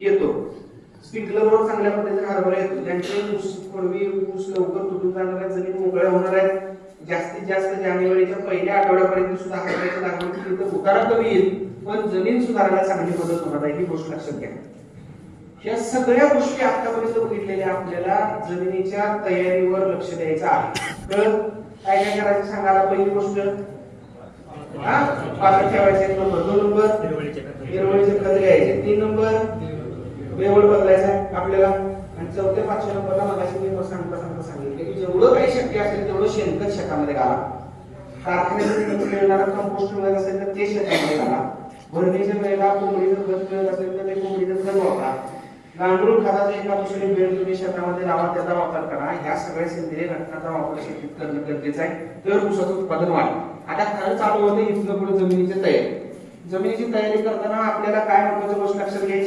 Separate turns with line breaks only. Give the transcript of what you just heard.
येतो. स्प्रिंकलरवर चांगल्या पद्धतीने हरभरा येतो. ज्यांचे ऊस पूर्वी ऊस लवकर तुटून जाणार आहे जमीन मोकळ्या होणार आहेत. जास्तीत जास्त जानेवारीच्या पहिल्या आठवड्यापर्यंत सुद्धा हरभऱ्याची लागवड केली तर उतारा कमी येईल पण जमीन सुधारायला चांगली मदत होणार आहे ही गोष्ट लक्षात घ्या. या सगळ्या गोष्टी आतापर्यंत बघितलेल्या आपल्याला जमिनीच्या तयारीवर लक्ष द्यायचं आहे. कळलं? काय काय करायचं सांगायला पहिली गोष्ट? हा? पात्र ठेवायचे नंबर. दोन नंबर? हिरवळीचे खत घ्यायचे. तीन नंबर? वेवड बदलायचा आहे आपल्याला. आणि चौथ्या पाचशे नंबरला मगाशी मी सांगता सांगता सांगितले की जेवढं काही शक्य असेल तेवढं शेणखत शेतामध्ये घाला. कारखान्यातून मिळणारा? कंपोस्ट मिळत असेल तर ते शेतामध्ये घाला. भरणीचं वेळेला कोंबडीचं खत मिळत असेल तर ते कोंबडीचं खत वापरा. गांडूळ खताचा एका दुसरी वेळ तुम्ही शेतामध्ये लावा त्याचा वापर करा. ह्या सगळ्या सेंद्रिय घटकाचा वापर शेतीत करणं गरजेचं आहे. तर ऊसाचं उत्पादन वाढेल आता खरं चालू होतं इथलं पुढे जमिनीची तयारी. जमिनीची तयारी करताना आपल्याला काय महत्वाची गोष्ट लक्षात घ्यायची